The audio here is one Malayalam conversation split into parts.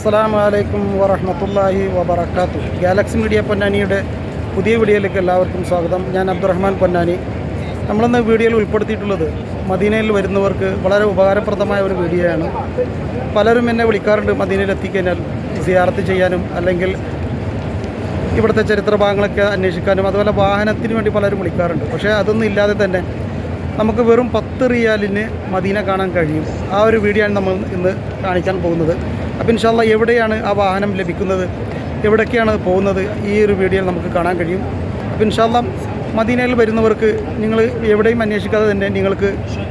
അസ്സാം വലൈക്കും വറഹമത്തല്ലാഹി വബർക്കാത്തു ഗാലക്സി മീഡിയ പൊന്നാനിയുടെ പുതിയ വീഡിയോയിലേക്ക് എല്ലാവർക്കും സ്വാഗതം. ഞാൻ അബ്ദുറഹ്മാൻ പൊന്നാനി. നമ്മളിന്ന് വീഡിയോയിൽ ഉൾപ്പെടുത്തിയിട്ടുള്ളത് മദീനയിൽ വരുന്നവർക്ക് വളരെ ഉപകാരപ്രദമായ ഒരു വീഡിയോയാണ്. പലരും എന്നെ വിളിക്കാറുണ്ട് മദീനയിൽ എത്തിക്കഴിഞ്ഞാൽ സിയാർത്ത് ചെയ്യാനും അല്ലെങ്കിൽ ഇവിടുത്തെ ചരിത്ര ഭാഗങ്ങളൊക്കെ അന്വേഷിക്കാനും അതുപോലെ വാഹനത്തിന് വേണ്ടി പലരും വിളിക്കാറുണ്ട്. പക്ഷേ അതൊന്നും ഇല്ലാതെ തന്നെ നമുക്ക് വെറും പത്ത് റിയാലിന് മദീന കാണാൻ കഴിയും. ആ ഒരു വീഡിയോ ആണ് നമ്മൾ ഇന്ന് കാണിക്കാൻ പോകുന്നത്. അപ്പോൾ ഇൻഷാല്ല എവിടെയാണ് ആ വാഹനം ലഭിക്കുന്നത്? എവിടേക്കാണ് പോകുന്നത്? ഈ ഒരു വീഡിയോയിൽ നമുക്ക് കാണാൻ കഴിയും. അപ്പോൾ ഇൻഷാല്ല മദീനയിൽ വരുന്നവർക്ക് നിങ്ങൾ എവിടെയും അന്വേഷിക്കാതെ തന്നെ നിങ്ങൾക്ക്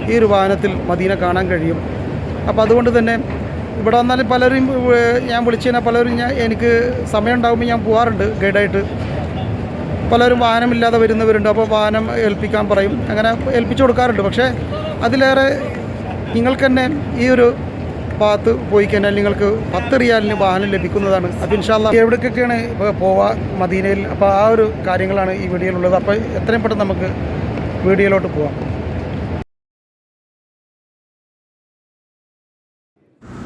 ഈ ഒരു വാഹനത്തിൽ മദീന കാണാൻ കഴിയും. അപ്പോൾ അതുകൊണ്ട് തന്നെ ഇവിടെ വന്നാൽ പലരും ഞാൻ വിളിച്ചു കഴിഞ്ഞാൽ പലരും ഞാൻ എനിക്ക് സമയം ഉണ്ടാകുമ്പോൾ ഞാൻ പോകാറുണ്ട് ഗൈഡായിട്ട്. പലരും വാഹനമില്ലാതെ വരുന്നവരുണ്ട് അപ്പോൾ വാഹനം ഏൽപ്പിക്കാൻ പറയും. അങ്ങനെ ഏൽപ്പിച്ചു കൊടുക്കാറുണ്ട്. പക്ഷേ അതിലേറെ നിങ്ങൾക്ക് തന്നെ ഈ ഒരു ഭാഗത്ത് പോയി കഴിഞ്ഞാൽ നിങ്ങൾക്ക് പത്ത് റിയാലിന് വാഹനം ലഭിക്കുന്നതാണ്. അപ്പം ഇൻഷാല്ല എവിടേക്കൊക്കെയാണ് ഇപ്പോൾ പോവാ മദീനയിൽ? അപ്പോൾ ആ ഒരു കാര്യങ്ങളാണ് ഈ വീഡിയോയിലുള്ളത്. അപ്പോൾ എത്രയും പെട്ടെന്ന് നമുക്ക് വീഡിയോയിലോട്ട് പോവാം.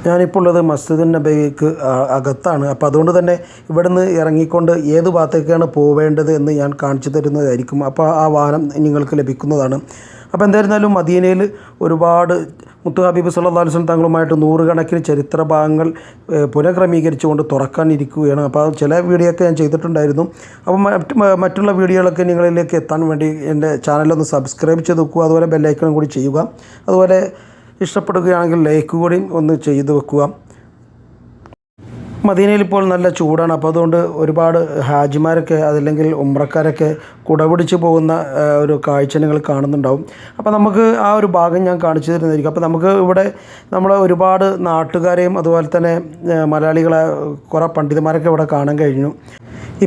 ഞാനിപ്പോൾ ഉള്ളത് മസ്ജിദ് നബിക്ക് അകത്താണ്. അപ്പോൾ അതുകൊണ്ട് തന്നെ ഇവിടുന്ന് ഇറങ്ങിക്കൊണ്ട് ഏത് ഭാഗത്തേക്കാണ് പോവേണ്ടത് എന്ന് ഞാൻ കാണിച്ചു തരുന്നതായിരിക്കും. അപ്പോൾ ആ വാഹനം നിങ്ങൾക്ക് ലഭിക്കുന്നതാണ്. അപ്പോൾ എന്തായിരുന്നാലും മദീനയിൽ ഒരുപാട് മുത്തു ഹബീബ് സല്ലല്ലാഹു അലൈഹി വസല്ലം തങ്ങളുമായിട്ട് നൂറുകണക്കിന് ചരിത്ര ഭാഗങ്ങൾ പുനഃക്രമീകരിച്ചുകൊണ്ട് തുറക്കാനിരിക്കുകയാണ്. അപ്പോൾ ചില വീഡിയോ ഒക്കെ ഞാൻ ചെയ്തിട്ടുണ്ടായിരുന്നു. അപ്പോൾ മറ്റ് മറ്റുള്ള വീഡിയോകളൊക്കെ നിങ്ങളിലേക്ക് എത്താൻ വേണ്ടി എന്റെ ചാനലൊന്ന് സബ്സ്ക്രൈബ് ചെയ്ത് വെക്കുക. അതുപോലെ ബെല്ലൈക്കണും കൂടി ചെയ്യുക. അതുപോലെ ഇഷ്ടപ്പെടുകയാണെങ്കിൽ ലൈക്ക് കൂടി ഒന്ന് ചെയ്തു വെക്കുക. മദീനയിൽ ഇപ്പോൾ നല്ല ചൂടാണ്. അപ്പോൾ അതുകൊണ്ട് ഒരുപാട് ഹാജിമാരൊക്കെ അതല്ലെങ്കിൽ ഉമ്രക്കാരൊക്കെ കുടപിടിച്ച് പോകുന്ന ഒരു കാഴ്ച നിങ്ങൾ കാണുന്നുണ്ടാവും. അപ്പോൾ നമുക്ക് ആ ഒരു ഭാഗം ഞാൻ കാണിച്ചു തരുന്നതായിരിക്കും. അപ്പോൾ നമുക്ക് ഇവിടെ നമ്മൾ ഒരുപാട് നാട്ടുകാരെയും അതുപോലെ തന്നെ മലയാളികളെ കുറേ പണ്ഡിതന്മാരൊക്കെ ഇവിടെ കാണാൻ കഴിഞ്ഞു.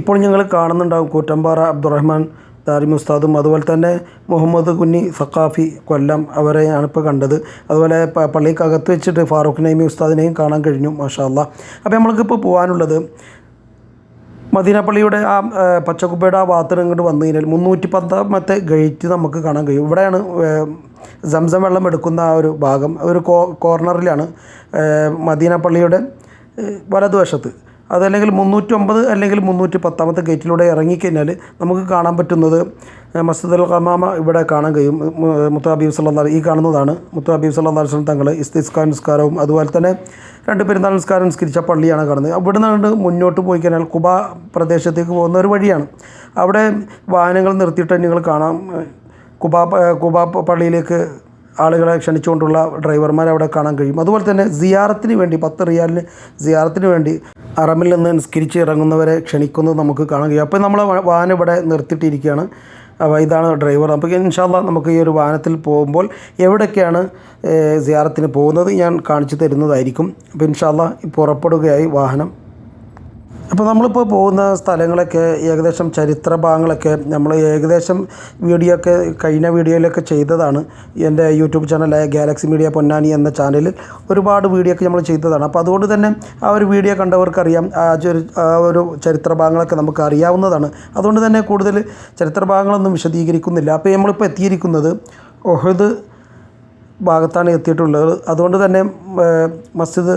ഇപ്പോൾ ഞങ്ങൾ കാണുന്നുണ്ടാവും കൂറ്റമ്പാറ അബ്ദുറഹ്മാൻ ദാരിമി ഉസ്താദും അതുപോലെ തന്നെ മുഹമ്മദ് കുഞ്ഞി സക്കാഫി കൊല്ലം അവരെയാണ് ഇപ്പോൾ കണ്ടത്. അതുപോലെ പള്ളിക്കകത്ത് വെച്ചിട്ട് ഫാറൂഖ് നൈമി ഉസ്താദിനെയും കാണാൻ കഴിഞ്ഞു മാഷാല്ല അപ്പോൾ നമ്മൾക്കിപ്പോൾ പോകാനുള്ളത് മദീന പള്ളിയുടെ ആ പച്ചക്കുപ്പയുടെ ആ ഭാഗത്തിന് ഇങ്ങോട്ട് വന്നു കഴിഞ്ഞാൽ മുന്നൂറ്റി പത്താമത്തെ ഗേറ്റ് നമുക്ക് കാണാൻ കഴിയും. ഇവിടെയാണ് സംസം വെള്ളം എടുക്കുന്ന ആ ഒരു ഭാഗം. ഒരു കോർണറിലാണ് മദീനപ്പള്ളിയുടെ വലതുവശത്ത്. അതല്ലെങ്കിൽ മുന്നൂറ്റൊമ്പത് അല്ലെങ്കിൽ മുന്നൂറ്റി പത്താമത്തെ ഗേറ്റിലൂടെ ഇറങ്ങിക്കഴിഞ്ഞാൽ നമുക്ക് കാണാൻ പറ്റുന്നത് മസ്ജിദ് മസ്ജിദുൽ ഖമാമ ഇവിടെ കാണാൻ കഴിയും. മുത്തു ഹബീബ് സല്ലാ ഈ കാണുന്നതാണ്. മുത്ത ഹബീബ് സല്ലാ വസ്ലം തങ്ങൾ ഇസ്തിസ്കാ നിസ്കാരവും അതുപോലെ തന്നെ രണ്ട് പെരുന്നാൾ നിസ്കാരം നിസ്കരിച്ച പള്ളിയാണ് കാണുന്നത്. അവിടെ നിന്നുകൊണ്ട് മുന്നോട്ട് പോയി കഴിഞ്ഞാൽ കുബ പ്രദേശത്തേക്ക് പോകുന്ന ഒരു വഴിയാണ്. അവിടെ വാഹനങ്ങൾ നിർത്തിയിട്ട് നിങ്ങൾ കാണാം. കുബ കുബ പള്ളിയിലേക്ക് ആളുകളെ ക്ഷണിച്ചുകൊണ്ടുള്ള ഡ്രൈവർമാരെ അവിടെ കാണാൻ കഴിയും. അതുപോലെ തന്നെ സിയാറത്തിന് വേണ്ടി പത്ത് റിയാലിന് സിയാറത്തിന് വേണ്ടി അറമിൽ നിന്ന് നിസ്കരിച്ച് ഇറങ്ങുന്നവരെ ക്ഷണിക്കുന്നത് നമുക്ക് കാണാൻ കഴിയും. അപ്പോൾ നമ്മൾ വാഹനം ഇവിടെ നിർത്തിയിട്ടിരിക്കുകയാണ്. അപ്പോൾ ഇതാണ് ഡ്രൈവർ. അപ്പോൾ ഇൻഷാല്ല നമുക്ക് ഈ ഒരു വാഹനത്തിൽ പോകുമ്പോൾ എവിടേക്കാണ് സിയാറത്തിന് പോകുന്നത് ഞാൻ കാണിച്ചു തരുന്നതായിരിക്കും. അപ്പോൾ ഇൻഷാല്ല പുറപ്പെടുകയായി വാഹനം. അപ്പോൾ നമ്മളിപ്പോൾ പോകുന്ന സ്ഥലങ്ങളൊക്കെ ഏകദേശം ചരിത്ര ഭാഗങ്ങളൊക്കെ നമ്മൾ ഏകദേശം വീഡിയോ ഒക്കെ കഴിഞ്ഞ വീഡിയോയിലൊക്കെ ചെയ്തതാണ്. എന്റെ യൂട്യൂബ് ചാനലായ ഗാലക്സി മീഡിയ പൊന്നാനി എന്ന ചാനലിൽ ഒരുപാട് വീഡിയോ ഒക്കെ നമ്മൾ ചെയ്തതാണ്. അപ്പോൾ അതുകൊണ്ട് തന്നെ ആ ഒരു വീഡിയോ കണ്ടവർക്കറിയാം. ആ ചരി ആ ഒരു ചരിത്ര ഭാഗങ്ങളൊക്കെ നമുക്ക് അറിയാവുന്നതാണ് അതുകൊണ്ട് തന്നെ കൂടുതൽ ചരിത്ര ഭാഗങ്ങളൊന്നും വിശദീകരിക്കുന്നില്ല. അപ്പോൾ നമ്മളിപ്പോൾ എത്തിയിരിക്കുന്നത് ഒഹദ് ഭാഗത്താണ് എത്തിയിട്ടുള്ളത്. അതുകൊണ്ട് തന്നെ മസ്ജിദ്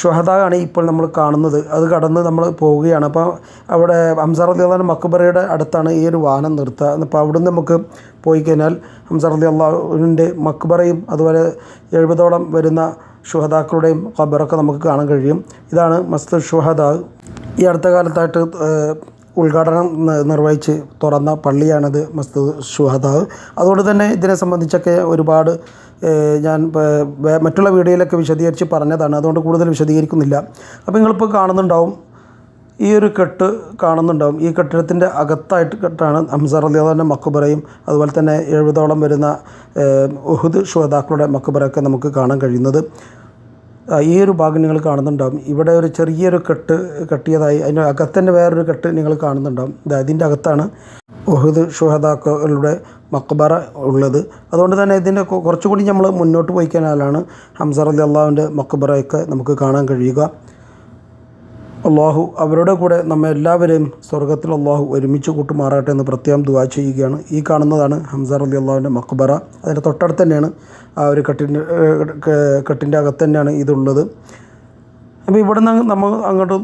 ഷുഹദാണ് ഇപ്പോൾ നമ്മൾ കാണുന്നത്. അത് കടന്ന് നമ്മൾ പോവുകയാണ്. അപ്പോൾ അവിടെ ഹംസർ അലി അള്ളാഹ് മക്ബറയുടെ അടുത്താണ് ഈ ഒരു വാഹനം നിർത്തുക അപ്പോൾ അവിടുന്ന് നമുക്ക് പോയി കഴിഞ്ഞാൽ ഹംസർ അലി അള്ളാഹുവിന്റെ മക്ബറയും അതുപോലെ എഴുപതോളം വരുന്ന ഷുഹദാക്കളുടെയും ഖബറൊക്കെ നമുക്ക് കാണാൻ കഴിയും. ഇതാണ് മസ്ത് ഷുഹദ. ഈ അടുത്ത കാലത്തായിട്ട് ഉദ്ഘാടനം നിർവഹിച്ച് തുറന്ന പള്ളിയാണിത് മസ്ത് ഷുഹദ. അതുകൊണ്ട് തന്നെ ഇതിനെ സംബന്ധിച്ചൊക്കെ ഒരുപാട് ഞാൻ മറ്റുള്ള വീഡിയോയിലൊക്കെ വിശദീകരിച്ച് പറഞ്ഞതാണ്. അതുകൊണ്ട് കൂടുതൽ വിശദീകരിക്കുന്നില്ല. അപ്പോൾ നിങ്ങളിപ്പോൾ കാണുന്നുണ്ടാവും. ഈ ഒരു കെട്ട് കാണുന്നുണ്ടാവും. ഈ കെട്ടിടത്തിന്റെ അകത്തായിട്ട് കെട്ടാണ് ഹംസർ അലിയാദാന്റെ മക്കുബറയും അതുപോലെ തന്നെ എഴുപതോളം വരുന്ന ഉഹുദ് ശ്രോതാക്കളുടെ മക്കുബറയൊക്കെ നമുക്ക് കാണാൻ കഴിയുന്നത്. ഈ ഒരു ഭാഗം നിങ്ങൾ കാണുന്നുണ്ടാവും. ഇവിടെ ഒരു ചെറിയൊരു കെട്ട് കെട്ടിയതായി അതിന്റെ അകത്തന്നെ വേറൊരു കെട്ട് നിങ്ങൾ കാണുന്നുണ്ടാവും. ഇതിന്റെ അകത്താണ്. ഉഹുദ് ഷുഹദാക്കളുടെ മക്ബറ ഉള്ളത്. അതുകൊണ്ട് തന്നെ ഇതിന്റെ കുറച്ചുകൂടി നമ്മൾ മുന്നോട്ട് പോയി കഴിഞ്ഞാലാണ് ഹംസർ അലി അള്ളാഹുവിന്റെ മക്ബറയൊക്കെ നമുക്ക് കാണാൻ കഴിയുക. അള്ളാഹു അവരുടെ കൂടെ നമ്മെ എല്ലാവരെയും സ്വർഗത്തിൽ അള്ളാഹു ഒരുമിച്ച് കൂട്ടുമാറാട്ടെ എന്ന് പ്രത്യേകം ദുവാ ചെയ്യുകയാണ്. ഈ കാണുന്നതാണ് ഹംസർ അലി അള്ളാഹുവിന്റെ മക്ബറ. അതിന്റെ തൊട്ടടുത്ത് തന്നെയാണ് ആ ഒരു കെട്ടിന്റെ കെട്ടിന്റെ അകത്ത് തന്നെയാണ് ഇതുള്ളത്. അപ്പോൾ നിന്ന് നമ്മൾ അങ്ങോട്ട്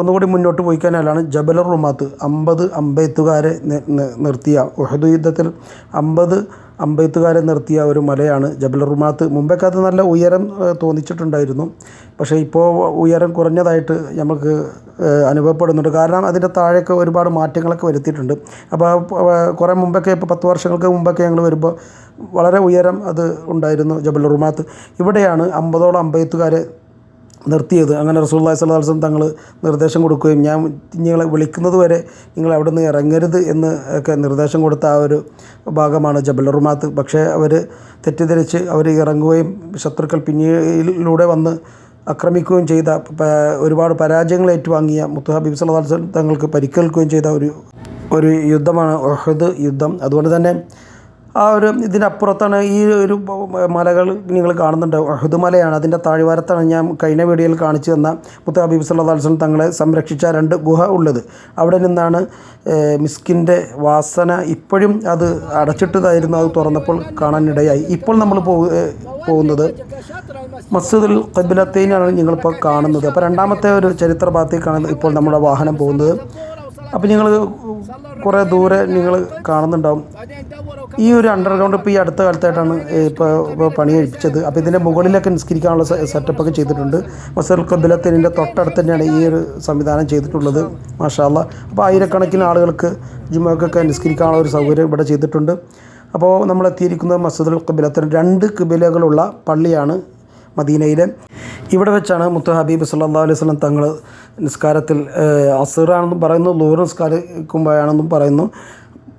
ഒന്നുകൂടി മുന്നോട്ട് പോയി കഴിഞ്ഞാലാണ് ജബലർ റുമാത്ത് അമ്പത് അമ്പെയ്ത്തുകാരെ നിർത്തിയ ഉഹദ് യുദ്ധത്തിൽ അമ്പത് അമ്പയത്തുകാരെ നിർത്തിയ ഒരു മലയാണ് ജബലർ റുമാത്ത്. മുമ്പൊക്കെ അത് നല്ല ഉയരം തോന്നിച്ചിട്ടുണ്ടായിരുന്നു. പക്ഷേ ഇപ്പോൾ ഉയരം കുറഞ്ഞതായിട്ട് നമുക്ക് അനുഭവപ്പെടുന്നുണ്ട്. കാരണം അതിന്റെ താഴേക്ക് ഒരുപാട് മാറ്റങ്ങളൊക്കെ വരുത്തിയിട്ടുണ്ട്. അപ്പോൾ കുറേ മുമ്പൊക്കെ ഇപ്പോൾ പത്ത് വർഷങ്ങൾക്ക് മുമ്പൊക്കെ ഞങ്ങൾ വരുമ്പോൾ വളരെ ഉയരം അത് ഉണ്ടായിരുന്നു ജബൽ റുമാത്ത്. ഇവിടെയാണ് അമ്പതോളം അമ്പെയ്ത്തുകാരെ നിർത്തിയത്. അങ്ങനെ റസൂല്ലായി സ്വലാസ്ലം തങ്ങൾ നിർദ്ദേശം കൊടുക്കുകയും ഞാൻ നിങ്ങളെ വിളിക്കുന്നത് വരെ നിങ്ങൾ അവിടെ നിന്ന് ഇറങ്ങരുത് എന്ന് ഒക്കെ നിർദ്ദേശം കൊടുത്ത ആ ഒരു ഭാഗമാണ് ജബൽ റുമാത്ത് പക്ഷേ അവർ തെറ്റിദ്ധരിച്ച് അവർ ഇറങ്ങുകയും ശത്രുക്കൾ പിന്നീടിലൂടെ വന്ന് ആക്രമിക്കുകയും ചെയ്ത ഒരുപാട് പരാജയങ്ങൾ ഏറ്റുവാങ്ങിയ മുത്തു ഹബീബ് സല്ലാസ്ലം തങ്ങൾക്ക് പരിക്കേൽക്കുകയും ചെയ്ത ഒരു ഒരു യുദ്ധമാണ് ഒഹദ് യുദ്ധം. അതുകൊണ്ട് തന്നെ ആ ഒരു ഇതിനപ്പുറത്താണ് ഈ ഒരു മലകൾ നിങ്ങൾ കാണുന്നുണ്ട്. അഹുദ് മലയാണ്. അതിന്റെ താഴ്വാരത്താണ് ഞാൻ കഴിഞ്ഞ വീഡിയോയിൽ കാണിച്ചു തന്ന മുത്ത ഹബീബ് സല്ലാ തങ്ങളെ സംരക്ഷിച്ച രണ്ട് ഗുഹ ഉള്ളത്. അവിടെ നിന്നാണ് മിസ്കിന്റെ വാസന ഇപ്പോഴും അത് അടച്ചിട്ടതായിരുന്നു അത് തുറന്നപ്പോൾ കാണാനിടയായി. ഇപ്പോൾ നമ്മൾ പോകുന്നത് മസ്ജിദുൽ കബിലത്തേനാണ് നിങ്ങളിപ്പോൾ കാണുന്നത്. അപ്പോൾ രണ്ടാമത്തെ ഒരു ചരിത്ര ഭാഗത്തേക്കാണ് ഇപ്പോൾ നമ്മുടെ വാഹനം പോകുന്നത്. അപ്പോൾ നിങ്ങൾ കുറേ ദൂരെ നിങ്ങൾ കാണുന്നുണ്ടാവും. ഈ ഒരു അണ്ടർഗ്രൗണ്ട് ഇപ്പോൾ ഈ അടുത്ത കാലത്തായിട്ടാണ് ഇപ്പോൾ ഇപ്പോൾ പണി കഴിപ്പിച്ചത്. അപ്പോൾ ഇതിന്റെ മുകളിലൊക്കെ നിസ്കരിക്കാനുള്ള സെറ്റപ്പൊക്കെ ചെയ്തിട്ടുണ്ട്. മസൽ കബിലത്തിന്റെ തൊട്ടടുത്ത് തന്നെയാണ് ഈ ഒരു സംവിധാനം ചെയ്തിട്ടുള്ളത് മാഷാല്ല അപ്പോൾ ആയിരക്കണക്കിന് ആളുകൾക്ക് ജിമ്മക്കൊക്കെ നിസ്കരിക്കാനുള്ള ഒരു സൗകര്യം ഇവിടെ ചെയ്തിട്ടുണ്ട്. അപ്പോൾ നമ്മൾ എത്തിയിരിക്കുന്നത് മസ്ജിദുൽ കബിലത്തിന് രണ്ട് കബിലകളുള്ള പള്ളിയാണ് മദീനയിലെ. ഇവിടെ വെച്ചാണ് മുത്തു ഹബീബ് സല്ലാ അലൈഹി സ്വലം തങ്ങൾ നിസ്കാരത്തിൽ അസുറാണെന്നും പറയുന്നു ലൂർ നിസ്കാരിക്കുമ്പോഴാണെന്നും പറയുന്നു.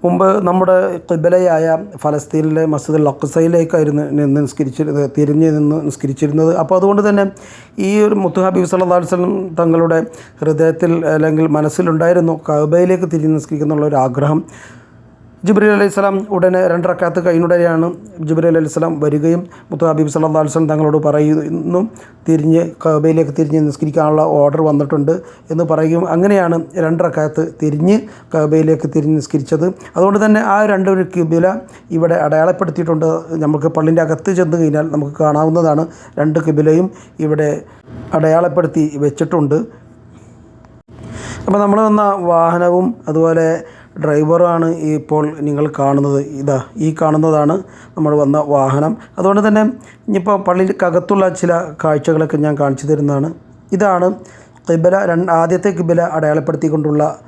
മുമ്പ് നമ്മുടെ കിബലയായ ഫലസ്തീനിലെ മസ്ജിദ് അക്സയിലേക്കായിരുന്നു നിന്ന് നിസ്കരിച്ചിരുന്നത് തിരിഞ്ഞ് നിന്ന് നിസ്കരിച്ചിരുന്നത്. അപ്പോൾ അതുകൊണ്ട് തന്നെ ഈ ഒരു മുത്തു ഹബീബ് സല്ലാ തങ്ങളുടെ ഹൃദയത്തിൽ അല്ലെങ്കിൽ മനസ്സിലുണ്ടായിരുന്നു കബയിലേക്ക് തിരിഞ്ഞ് നിസ്കരിക്കുന്നുള്ള ഒരു ആഗ്രഹം. ജിബ്രീൽ അലൈഹി സ്വലാം ഉടനെ രണ്ടരക്കാത്ത് കഴിഞ്ഞുടനെയാണ് ജിബ്രീൽ അലൈഹി സ്വലാം വരികയും മുത്തു ഹബീബ് സല്ലാ അലൈഹി സ്വലം തങ്ങളോട് പറയുന്നു തിരിഞ്ഞ് കബയിലേക്ക് തിരിഞ്ഞ് നിസ്കരിക്കാനുള്ള ഓർഡർ വന്നിട്ടുണ്ട് എന്ന് പറയുകയും അങ്ങനെയാണ് രണ്ടറക്കാത്ത് തിരിഞ്ഞ് കബയിലേക്ക് തിരിഞ്ഞ് നിസ്കരിച്ചത്. അതുകൊണ്ട് തന്നെ ആ രണ്ടൊരു കിബില ഇവിടെ അടയാളപ്പെടുത്തിയിട്ടുണ്ട്. നമുക്ക് പള്ളിന്റെ അകത്ത് ചെന്ന് കഴിഞ്ഞാൽ നമുക്ക് കാണാവുന്നതാണ്. രണ്ട് കിബിലയും ഇവിടെ അടയാളപ്പെടുത്തി വെച്ചിട്ടുണ്ട്. അപ്പോൾ നമ്മൾ വന്ന വാഹനവും അതുപോലെ ഡ്രൈവറുമാണ് ഈ ഇപ്പോൾ നിങ്ങൾ കാണുന്നത്. ഇതാ ഈ കാണുന്നതാണ് നമ്മൾ വന്ന വാഹനം. അതുകൊണ്ട് തന്നെ ഇനിയിപ്പോൾ പള്ളിക്കകത്തുള്ള ചില കാഴ്ചകളൊക്കെ ഞാൻ കാണിച്ചു തരുന്നതാണ്. ഇതാണ് കിബില രണ്ട് ആദ്യത്തെ കിബില അടയാളപ്പെടുത്തിക്കൊണ്ടുള്ള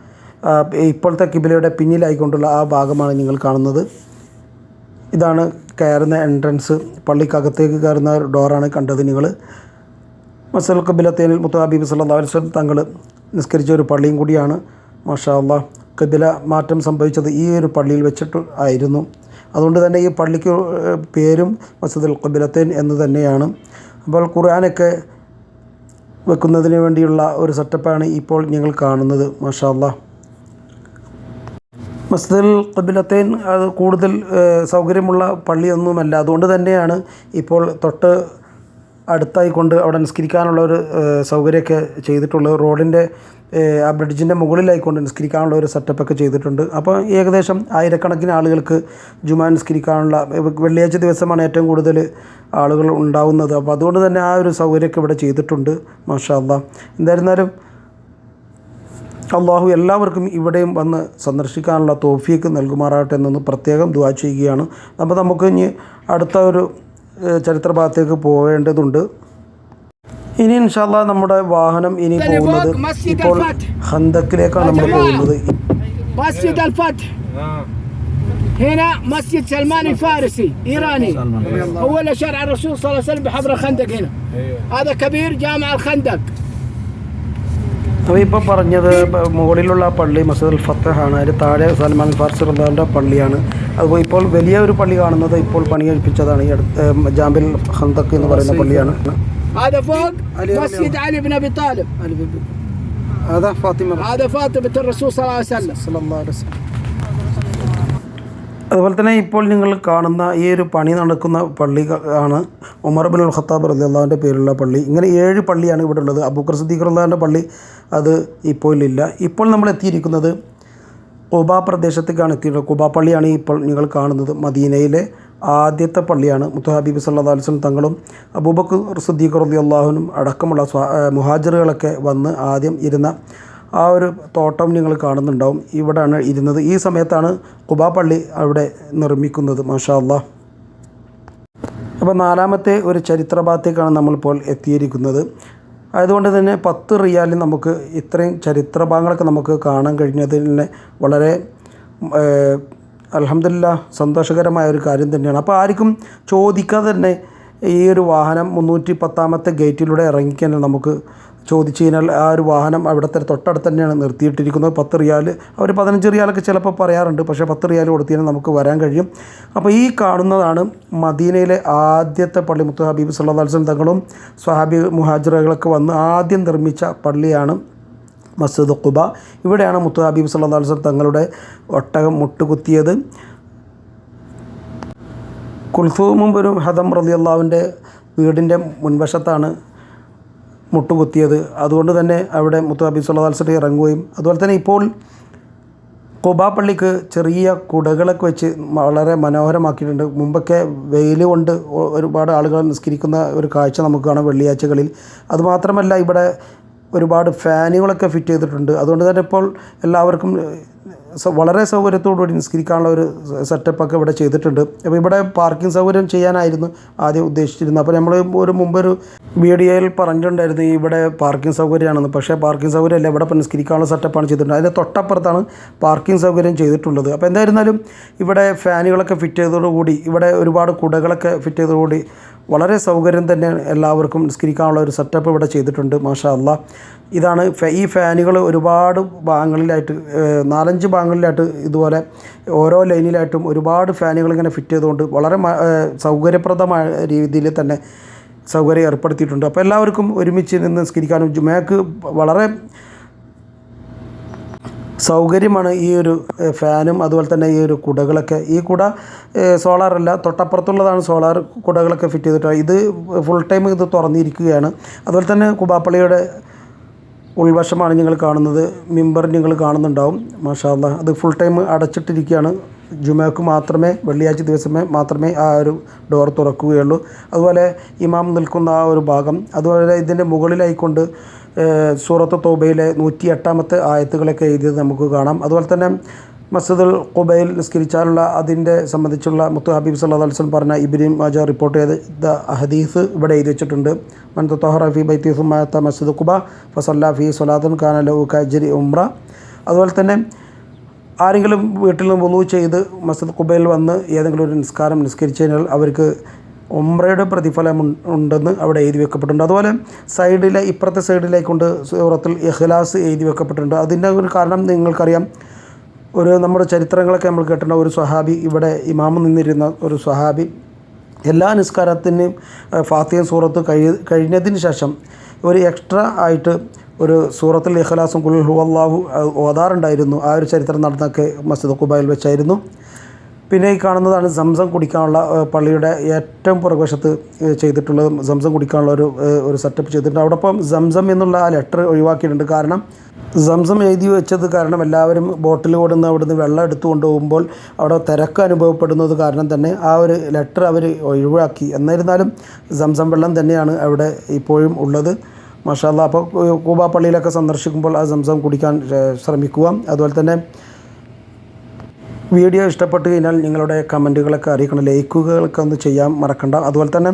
ഇപ്പോഴത്തെ കിബിലയുടെ പിന്നിലായിക്കൊണ്ടുള്ള ആ ഭാഗമാണ് നിങ്ങൾ കാണുന്നത്. ഇതാണ് കയറുന്ന എൻട്രൻസ്. പള്ളിക്കകത്തേക്ക് കയറുന്ന ഡോറാണ് കണ്ടത് നിങ്ങൾ. മസൽ കബിലത്തേനിൽ മുത്ത ഹബീബ് സല്ലാ തങ്ങൾ നിസ്കരിച്ച ഒരു പള്ളിയും കൂടിയാണ്. മാഷാ അള്ളാ. കബില മാറ്റം സംഭവിച്ചത് ഈ ഒരു പള്ളിയിൽ വെച്ചിട്ട് ആയിരുന്നു. അതുകൊണ്ട് തന്നെ ഈ പള്ളിക്ക് പേരും മസ്ജിദുൽ കബിലത്തേൻ എന്ന് തന്നെയാണ്. അപ്പോൾ ഖുർആാനൊക്കെ വെക്കുന്നതിന് വേണ്ടിയുള്ള ഒരു സെറ്റപ്പാണ് ഇപ്പോൾ ഞങ്ങൾ കാണുന്നത്. മാഷാ അള്ളാ മസ്ജിദുൽ ഖബിലത്തേൻ അത് കൂടുതൽ സൗകര്യമുള്ള പള്ളിയൊന്നുമല്ല. അതുകൊണ്ട് തന്നെയാണ് ഇപ്പോൾ തൊട്ട് അടുത്തായി കൊണ്ട് അവിടെ നിസ്കരിക്കാനുള്ള ഒരു സൗകര്യമൊക്കെ ചെയ്തിട്ടുള്ളത് റോഡിന്റെ ആ ബ്രിഡ്ജിന്റെ മുകളിലായിക്കൊണ്ട് നിസ്കരിക്കാനുള്ള ഒരു സെറ്റപ്പൊക്കെ ചെയ്തിട്ടുണ്ട്. അപ്പോൾ ഏകദേശം ആയിരക്കണക്കിന് ആളുകൾക്ക് ജുമാ നിസ്കരിക്കാനുള്ള വെള്ളിയാഴ്ച ദിവസമാണ് ഏറ്റവും കൂടുതൽ ആളുകൾ ഉണ്ടാവുന്നത്. അപ്പോൾ അതുകൊണ്ട് തന്നെ ആ ഒരു സൗകര്യമൊക്കെ ഇവിടെ ചെയ്തിട്ടുണ്ട് മാഷാ എന്തായിരുന്നാലും അള്ളാഹു എല്ലാവർക്കും ഇവിടെയും വന്ന് സന്ദർശിക്കാനുള്ള തോഫിയൊക്കെ നൽകുമാറാകട്ടെ എന്നൊന്ന് പ്രത്യേകം ദുവാ ചെയ്യുകയാണ്. അപ്പോൾ നമുക്ക് ഇനി അടുത്ത ഒരു ചരിത്ര ഭാഗത്തേക്ക് പോകേണ്ടതുണ്ട് ഇനി ഇൻഷാല്ല നമ്മുടെ വാഹനം ഇനി പോകുന്നത് ഇപ്പോൾ ഹന്തക്കിലേക്കാണ് നമ്മൾ പോകുന്നത് مسجد الفتح هنا مسجد سلمان الفارسي ايراني هو اللي شرع الرسول صلى الله عليه وسلم بحفر الخندق هنا هذا كبير جامع الخندق അപ്പോൾ ഇപ്പോൾ പറഞ്ഞത് മുകളിലുള്ള പള്ളി മസ്ജിദുൽ ഫത്തഹാണ് അതിൽ താഴെ സൽമാൻ ഫാർസി റഹ്മാന്റെ പള്ളിയാണ്. അതുപോലെ ഇപ്പോൾ വലിയ ഒരു പള്ളി കാണുന്നത് ഇപ്പോൾ പണി കഴിപ്പിച്ചതാണ്. ഈ അടുത്ത് ജാമ്പിൽ ഹന്തക്ക് എന്ന് പറയുന്ന പള്ളിയാണ്. അതാ ഫാത്തിമ? അതാ ഫാത്തിമ? റസൂൽ സല്ലല്ലാഹു അലൈഹി വസല്ലം. അതുപോലെ തന്നെ ഇപ്പോൾ നിങ്ങൾ കാണുന്ന ഈ ഒരു പണി നടക്കുന്ന പള്ളി ആണ് ഉമർ ബിൻ അൽ ഖത്താബ് റലിയുള്ളാന്റെ പേരുള്ള പള്ളി. ഇങ്ങനെ ഏഴ് പള്ളിയാണ് ഇവിടെ ഉള്ളത്. അബൂക്കർ സിദ്ദീഖ് റല്ലാന്റെ പള്ളി അത് ഇപ്പോൾ ഇല്ല. ഇപ്പോൾ നമ്മൾ എത്തിയിരിക്കുന്നത് കുബ പ്രദേശത്തേക്കാണ് എത്തിയിട്ടുള്ളത്. കുബ പള്ളിയാണ് ഇപ്പോൾ നിങ്ങൾ കാണുന്നത്. മദീനയിലെ ആദ്യത്തെ പള്ളിയാണ്. മുത്തുഹബീബ് സല്ലാ അലിസ്ലം തങ്ങളും അബൂബക്കർ സുദ്ദീഖ് റബി അള്ളാഹുനും അടക്കമുള്ള മുഹാജിറുകളൊക്കെ വന്ന് ആദ്യം ഇരുന്ന ആ ഒരു തോട്ടം നിങ്ങൾ കാണുന്നുണ്ടാവും. ഇവിടെയാണ് ഇരുന്നത്. ഈ സമയത്താണ് കുബാപ്പള്ളി പള്ളി അവിടെ നിർമ്മിക്കുന്നത്. മാഷാ അപ്പോൾ നാലാമത്തെ ഒരു ചരിത്രഭാഗത്തേക്കാണ് നമ്മളിപ്പോൾ എത്തിയിരിക്കുന്നത്. അതുകൊണ്ട് തന്നെ പത്ത് റിയാലിൽ നമുക്ക് ഇത്രയും ചരിത്ര ഭാഗങ്ങളൊക്കെ നമുക്ക് കാണാൻ കഴിഞ്ഞതിന് വളരെ അലഹമില്ല സന്തോഷകരമായ ഒരു കാര്യം തന്നെയാണ്. അപ്പോൾ ആർക്കും ചോദിക്കാതെ തന്നെ ഈ ഒരു വാഹനം മുന്നൂറ്റി പത്താമത്തെ ഗേറ്റിലൂടെ ഇറങ്ങിക്കാൻ നമുക്ക് ചോദിച്ചു കഴിഞ്ഞാൽ ആ ഒരു വാഹനം അവിടുത്തെ തൊട്ടടുത്ത് തന്നെയാണ് നിർത്തിയിട്ടിരിക്കുന്നത്. പത്ത് റിയാൽ അവർ പതിനഞ്ച് റിയാലൊക്കെ ചിലപ്പോൾ പറയാറുണ്ട്. പക്ഷേ പത്ത് റിയാൽ കൊടുത്തു കഴിഞ്ഞാൽ നമുക്ക് വരാൻ കഴിയും. അപ്പോൾ ഈ കാണുന്നതാണ് മദീനയിലെ ആദ്യത്തെ പള്ളി മുത്തു ഹബീബ് സല്ലാ വസ്ലം തങ്ങളും സ്വഹാബി മുഹാജിറകളൊക്കെ വന്ന് ആദ്യം നിർമ്മിച്ച പള്ളിയാണ് മസ്ജിദ് ഖുബ. ഇവിടെയാണ് മുത്തു ഹബീബ് സല്ലാ വസ്ലം തങ്ങളുടെ ഒട്ടകം മുട്ടുകുത്തിയത്. കുൽസൂമും ഒരു ഹദം റലി അള്ളാവിന്റെ വീടിന്റെ മുൻവശത്താണ് മുട്ടുകുത്തിയത്. അതുകൊണ്ട് തന്നെ അവിടെ മുത്തു ഹബീബ് സല്ലാ വസ്ലം ഇറങ്ങുകയും അതുപോലെ തന്നെ ഇപ്പോൾ കുബാ പള്ളിക്ക് ചെറിയ കുടകളൊക്കെ വെച്ച് വളരെ മനോഹരമാക്കിയിട്ടുണ്ട്. മുമ്പൊക്കെ വെയിൽ കൊണ്ട് ഒരുപാട് ആളുകൾ നിസ്കരിക്കുന്ന ഒരു കാഴ്ച നമുക്ക് കാണാം വെള്ളിയാഴ്ചകളിൽ. അതുമാത്രമല്ല ഇവിടെ ഒരുപാട് ഫാനുകളൊക്കെ ഫിറ്റ് ചെയ്തിട്ടുണ്ട്. അതുകൊണ്ട് തന്നെ ഇപ്പോൾ എല്ലാവർക്കും വളരെ സൗകര്യത്തോടുകൂടി നിസ്കരിക്കാനുള്ള ഒരു സെറ്റപ്പൊക്കെ ഇവിടെ ചെയ്തിട്ടുണ്ട്. അപ്പോൾ ഇവിടെ പാർക്കിംഗ് സൗകര്യം ചെയ്യാനായിരുന്നു ആദ്യം ഉദ്ദേശിച്ചിരുന്നത്. അപ്പോൾ നമ്മൾ ഒരു മുമ്പൊരു വീഡിയോയിൽ പറഞ്ഞിട്ടുണ്ടായിരുന്നു ഇവിടെ പാർക്കിംഗ് സൗകര്യമാണെന്ന്. പക്ഷേ പാർക്കിംഗ് സൗകര്യമല്ല ഇവിടെ ഇപ്പോൾ നിസ്കരിക്കാനുള്ള സെറ്റപ്പാണ് ചെയ്തിട്ടുണ്ട്. അതിന്റെ തൊട്ടപ്പുറത്താണ് പാർക്കിംഗ് സൗകര്യം ചെയ്തിട്ടുള്ളത്. അപ്പോൾ എന്തായിരുന്നാലും ഇവിടെ ഫാനുകളൊക്കെ ഫിറ്റ് ചെയ്തതോടുകൂടി ഇവിടെ ഒരുപാട് കുടകളൊക്കെ ഫിറ്റ് ചെയ്തതോടുകൂടി വളരെ സൗകര്യം തന്നെ എല്ലാവർക്കും നിസ്കരിക്കാനുള്ള ഒരു സെറ്റപ്പ് ഇവിടെ ചെയ്തിട്ടുണ്ട് മാഷാ അല്ല ഇതാണ് ഈ ഫാനുകൾ ഒരുപാട് ഭാഗങ്ങളിലായിട്ട് നാലഞ്ച് ഭാഗങ്ങളിലായിട്ട് ഇതുപോലെ ഓരോ ലൈനിലായിട്ടും ഒരുപാട് ഫാനുകൾ ഇങ്ങനെ ഫിറ്റ് ചെയ്തുകൊണ്ട് വളരെ സൗകര്യപ്രദമായ രീതിയിൽ തന്നെ സൗകര്യം ഏർപ്പെടുത്തിയിട്ടുണ്ട്. അപ്പോൾ എല്ലാവർക്കും ഒരുമിച്ച് നിന്ന് നിസ്കരിക്കാനും ജുമാക്ക് വളരെ സൗകര്യമാണ് ഈ ഒരു ഫാനും അതുപോലെ തന്നെ ഈ ഒരു കുടകളൊക്കെ. ഈ കുട സോളാറല്ല തൊട്ടപ്പുറത്തുള്ളതാണ് സോളാർ കുടകളൊക്കെ ഫിറ്റ് ചെയ്തിട്ട് ഇത് ഫുൾ ടൈം ഇത് തുറന്നിരിക്കുകയാണ്. അതുപോലെ തന്നെ കുബാപ്പള്ളിയുടെ ഉൾവശമാണ് നിങ്ങൾ കാണുന്നത്. മിമ്പർ നിങ്ങൾ കാണുന്നുണ്ടാവും. മാഷാ അത് ഫുൾ ടൈം അടച്ചിട്ടിരിക്കുകയാണ്. ജുമയ്ക്ക് മാത്രമേ വെള്ളിയാഴ്ച ദിവസമേ മാത്രമേ ആ ഒരു ഡോർ തുറക്കുകയുള്ളൂ. അതുപോലെ ഇമാം നിൽക്കുന്ന ആ ഒരു ഭാഗം അതുപോലെ ഇതിന്റെ മുകളിലായിക്കൊണ്ട് സൂറത്ത് തോബയിലെ നൂറ്റി എട്ടാമത്തെ ആയത്തുകളൊക്കെ എഴുതിയത് നമുക്ക് കാണാം. അതുപോലെ തന്നെ മസ്ജിദുൽ ഖുബൈൽ നിസ്കരിച്ചാലുള്ള അതിന്റെ സംബന്ധിച്ചുള്ള മുത്തു ഹബീബ് സല്ലാ അലിസ്ലം പറഞ്ഞ ഇബ്രീം മാജ റിപ്പോർട്ട് ചെയ്ത ഹദീസ് ഇവിടെ എഴുതി വെച്ചിട്ടുണ്ട്. മൻ തൊഹറ ഫി ബൈത്തി മസ്ജിദ് ഖുബ ഫസല്ലാ ഫി സൊലാദുൻ ഖാന ലഹു കജരി ഉംറ. അതുപോലെ തന്നെ ആരെങ്കിലും വീട്ടിൽ നിന്ന് വുളു ചെയ്ത് മസ്ജിദ് ഖുബയിൽ വന്ന് ഏതെങ്കിലും ഒരു നിസ്കാരം നിസ്കരിച്ചു കഴിഞ്ഞാൽ അവർക്ക് ഉംറയുടെ പ്രതിഫലം ഉണ്ടെന്ന് അവിടെ എഴുതി വെക്കപ്പെട്ടിട്ടുണ്ട്. അതുപോലെ സൈഡിലെ ഇപ്പുറത്തെ സൈഡിലേക്കൊണ്ട് സൂറത്തിൽ ഇഖ്ലാസ് എഴുതി വെക്കപ്പെട്ടിട്ടുണ്ട്. അതിന്റെ ഒരു കാരണം നിങ്ങൾക്കറിയാം. ഒരു നമ്മുടെ ചരിത്രങ്ങളൊക്കെ നമ്മൾ കേട്ടിട്ടുണ്ട്. ഒരു സ്വഹാബി ഇവിടെ ഇമാമ് നിന്നിരുന്ന ഒരു സ്വഹാബി എല്ലാ നിസ്കാരത്തിനും ഫാത്തിയ സൂറത്ത് കഴി കഴിഞ്ഞതിന് ശേഷം ഒരു എക്സ്ട്രാ ആയിട്ട് ഒരു സൂറത്തിൽ ഇഖ്ലാസും കുൽ ഹുവല്ലാഹു ഓതാറുണ്ടായിരുന്നു. ആ ഒരു ചരിത്രം നടന്നൊക്കെ മസ്ജിദ് കുബായിൽ വെച്ചായിരുന്നു. പിന്നെ ഈ കാണുന്നതാണ് സംസം കുടിക്കാനുള്ള പള്ളിയുടെ ഏറ്റവും പുറകുവശത്ത് ചെയ്തിട്ടുള്ളത്. സംസം കുടിക്കാനുള്ള ഒരു ഒരു സെറ്റപ്പ് ചെയ്തിട്ടുണ്ട്. അവിടെ ഇപ്പം സംസം എന്നുള്ള ആ ലെറ്റർ ഒഴിവാക്കിയിട്ടുണ്ട്. കാരണം സംസം എഴുതി വെച്ചത് കാരണം എല്ലാവരും ബോട്ടിൽ കൊടുന്ന് അവിടുന്ന് വെള്ളം എടുത്തു കൊണ്ടുപോകുമ്പോൾ അവിടെ തിരക്ക് അനുഭവപ്പെടുന്നത് കാരണം തന്നെ ആ ഒരു ലെറ്റർ അവർ ഒഴിവാക്കി. എന്നിരുന്നാലും സംസം വെള്ളം തന്നെയാണ് അവിടെ ഇപ്പോഴും ഉള്ളത്. മാഷാല്ല അപ്പോൾ കൂബ പള്ളിയിലൊക്കെ സന്ദർശിക്കുമ്പോൾ ആ സംസം കുടിക്കാൻ ശ്രമിക്കുക. അതുപോലെ തന്നെ വീഡിയോ ഇഷ്ടപ്പെട്ട് കഴിഞ്ഞാൽ നിങ്ങളുടെ കമന്റുകളൊക്കെ അറിയിക്കണം. ലൈക്കുകളൊക്കെ ഒന്ന് ചെയ്യാൻ മറക്കണ്ട. അതുപോലെ തന്നെ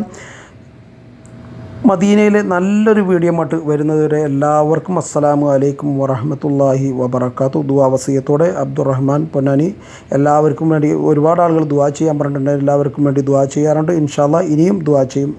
മദീനയിലെ നല്ലൊരു വീഡിയോ മട്ട് വരുന്നതുവരെ എല്ലാവർക്കും അസ്സലാമു അലൈക്കും വറഹമത്തല്ലാഹി വബർക്കാത്തു ദുവാ വസീയത്തോടെ അബ്ദുറഹ്മാൻ പൊന്നാനി എല്ലാവർക്കും വേണ്ടി ഒരുപാട് ആളുകൾ ദുവാ ചെയ്യാൻ പറഞ്ഞിട്ടുണ്ട്. എല്ലാവർക്കും വേണ്ടി ദുവാ ചെയ്യാറുണ്ട്. ഇൻഷാല്ല ഇനിയും ദുവാ ചെയ്യും.